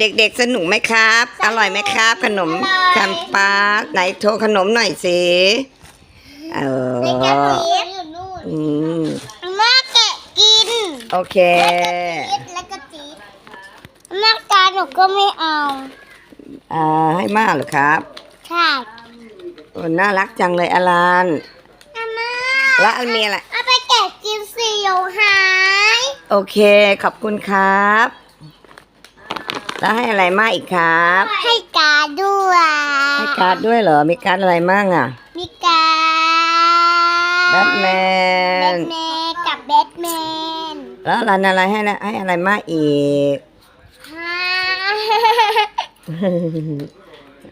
เด็กๆ สนุกไหมครับ อร่อยไหมครับ ขนมแคมปัสไหนโชว์ขนมหน่อยสิเอเด็กกระอติ๊บอยู่นู่นอืมแม่แกะกินโอเคจี๊ดแล้วก็จี๊ดแม่กาหนูก็ไม่เอาอ่าให้มากเหรอครับใช่โอ้น่ารักจังเลยอลันอามาแล้วอันมีอะไรเอาไปแกะกินสิโยหาย โอเค ขอบคุณครับ แล้วให้อะไรมากอีกครับ ให้การดด้วยให้การ์ดด้วยเหรอ มีการ์ดอะไรมั่งอะ มีการแบทแมแบน ทแมนกับแบทแมนแล้วรันอะไรให้นะให้อะไรมากอีก ฮ่า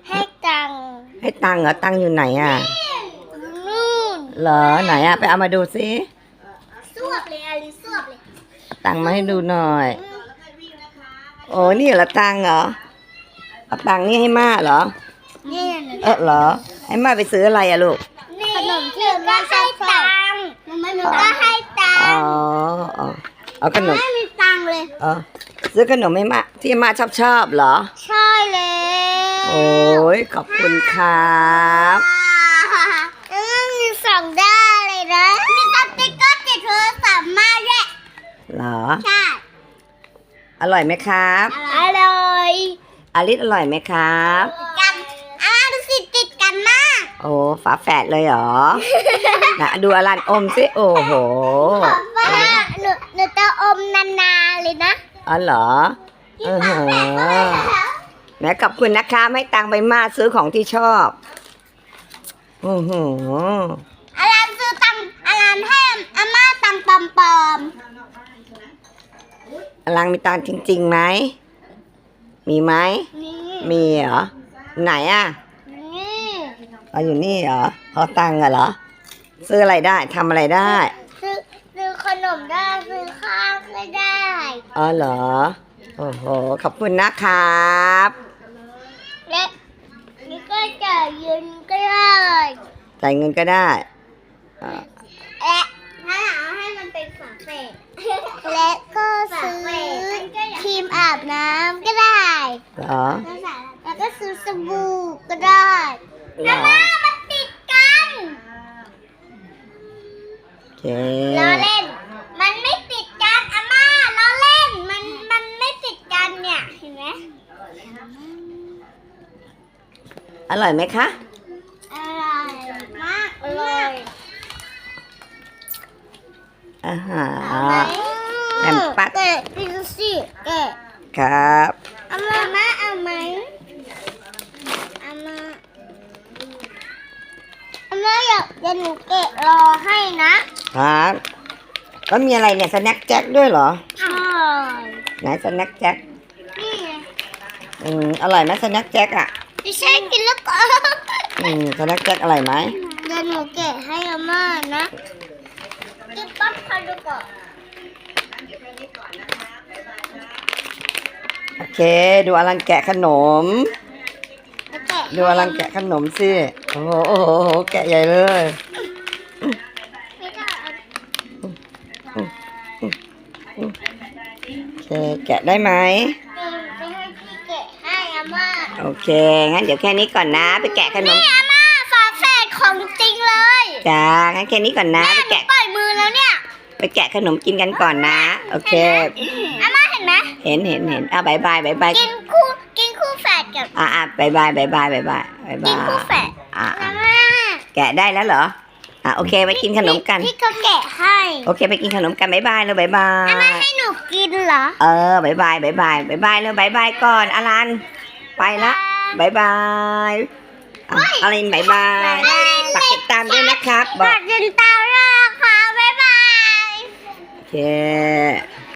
ให้ตังค์ให้ตังค์เหรอ ตังค์อยู่ไหนอะ นู่นเหรอไหนอะ ไปเอามาดูซิสวบเลยอลิสวบเลยตังค์มาให้ดูหน่อย โอ้นี่เหรอตังค์เหรอเอาตังค์นี่ให้ม่าเหรอ นี่เออเหรอ ให้ม่าไปซื้ออะไรอะลูกขนมที่ก็ให้ตังค์หนูก็ให้ตังอ๋อค์อ๋อ เอาขนม ไม่มีตังค์เลยอ๋อซื้อขนมให้ม่าที่ม่าชอบชอบเหรอ ใช่แล้วโอ้ยขอบคุณครับแล้วมันมีสองด้านเลยนะ มีสติ๊กเกอร์ติดโทรศัพท์มาด้วยเหรอ ใช่ อร่อยไหมครับ อร่อยอลิสอร่อยไหมครับกันอ่าดูสิติดกันมาก โอ้ฝาแฝดเลยเหรอ นะดูอลันอมสิโอ้โหว่าหนูหนูจะอมนานๆเลยนะอ๋อเหรอเออเหรอแหม่ขอบคุณนะคะให้ตังค์ไปมากซื้อของที่ชอบโอ้โหอารันซื้อตังอารันให้อาม่าตังปอมปอม อลังมีตังค์จริงๆไหม มีไหมๆนี่มีเหรอ ไหนอะนี่เอาอยู่นี่เหรอเอาตังค์อะเหรอ ซื้ออะไรได้ทำอะไรได้ ซื้อซื้อขนมได้ซื้อข้าวก็ได้ อ๋อเหรอ โอ้โห ขอบคุณนะครับ และนี่ก็จะยืนก็ได้จ่ายเงินก็ได้อ่า และ และก็ซื้อครีมอาบน้ำก็ได้ เหรอแล้วก็ซื้อสบู่ก็ได้เหรอมันติดกันโอเคล้อเล่น มันไม่ติดกันอาม่าล้อเล่น มันมันไม่ติดกันเนี่ย เห็นไหมอร่อยไหมคะ อาหาเอาไหมรแอมปัด แกะดูสิแกะครับ เอามาม่าเอาไหมเอามาเอามาอยากจะหนูแกะรอให้นะครับแล้วมีอะไรเนี่ยสแน็คแจ็คด้วยเหรอ ใช่ไหนสแน็คแจ็คนี่ไงอืมอร่อยไหมสแน็คแจ็คอะ ไม่ใช่กินแล้วก็อืมสแน็คแจ็คอร่อยไหมเดี๋ยวหนูแกะให้อาม่านะ กินปั๊บเขาดูก่อนโอเค ดูอลันแกะขนมแล้วแกะดูอลันแกะขนมสิโอ้โหโอ้โหโอ้โหแกะใหญ่เลยไม่ได้เอาโอเคแกะได้ไหมไปให้พี่แกะให้อาม่าโอเค งั้นเดี๋ยวแค่นี้ก่อนนะ ไปแกะขนม นี่อาม่าฝาแฝดของจริงเลย จ้า งั้นแค่นี้ก่อนนะ ไปแม่หนูแกะ ไปแกะขนมกินกันก่อนนะ โอเค อาม่าเห็นไหมเห็นเห็นเห็นอะบายบายบายบายกินคู่กินคู่แฝดกับอะอะบายบายบายบายบายบายบายบากินยคู่แฝดอะอาอะม่าแกะได้แล้วเหรออะโอเคไปกินขนมกัน พี่เขาแกะให้โอเคไปกินขนมกันบายบายแล้วบายบาอาม่าย ให้หนูกินเหรอเออบายบายบายบายบายบายแล้วบายบายก่อนอลันไปละบายบายอะอลันบายบายฝากติดตามด้วยนะครับบอฝากกติดตาม ด้วยน